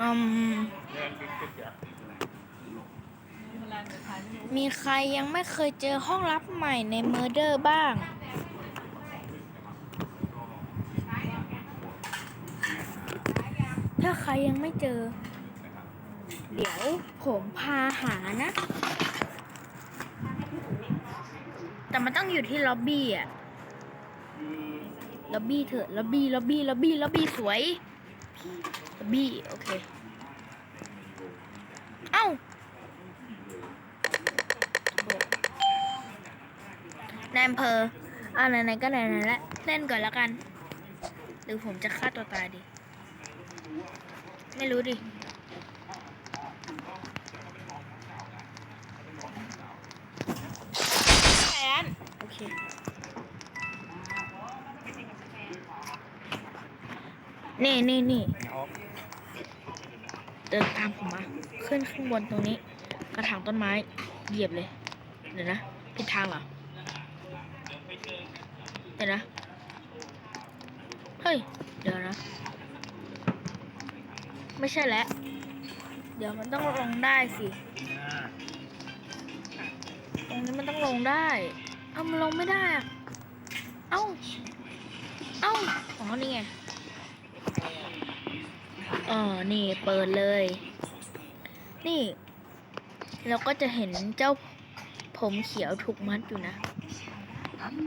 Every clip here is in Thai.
อืมมีใครยังไม่เคยเจอห้องลับใหม่ในเมอร์เดอร์บ้าง ถ้าใครยังไม่เจอ เดี๋ยวผมพาหานะ แต่มันต้องอยู่ที่ล็อบบี้อะล็อบบี้เถอะ ล็อบบี้ ล็อบบี้ ล็อบบี้ ล็อบบี้สวย บบี้โอเค เอ้าโถ่นายอำเภอะไรไหนๆก็ไหนๆและ เล่นก่อนแล้วกัน หรือผมจะฆ่าตัวตายดี ไม่รู้ดิ นี่นี่นี่เดินตามผมมา ขึ้นข้างบนตรงนี้ กระถางต้นไม้ เหยียบเลย เดี๋ยวนะผิดทางเหรอ เดี๋ยวนะ เฮ้ย เดี๋ยวนะ ไม่ใช่แล้ว เดี๋ยวมันต้องลงได้สิ ตรงนี้มันต้องลงได้ เอ้ามันลงไม่ได้อะเอ้า เอ้า อ๋อ นี่ไง อ๋อ นี่เปิดเลย นี่ เราก็จะเห็นเจ้าผมเขียวถูกมัดอยู่นะ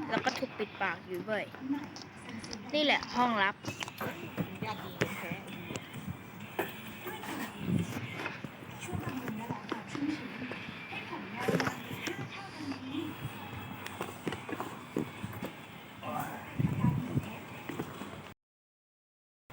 แล้วก็ถูกปิดปากอยู่ด้วย นี่แหละห้องลับ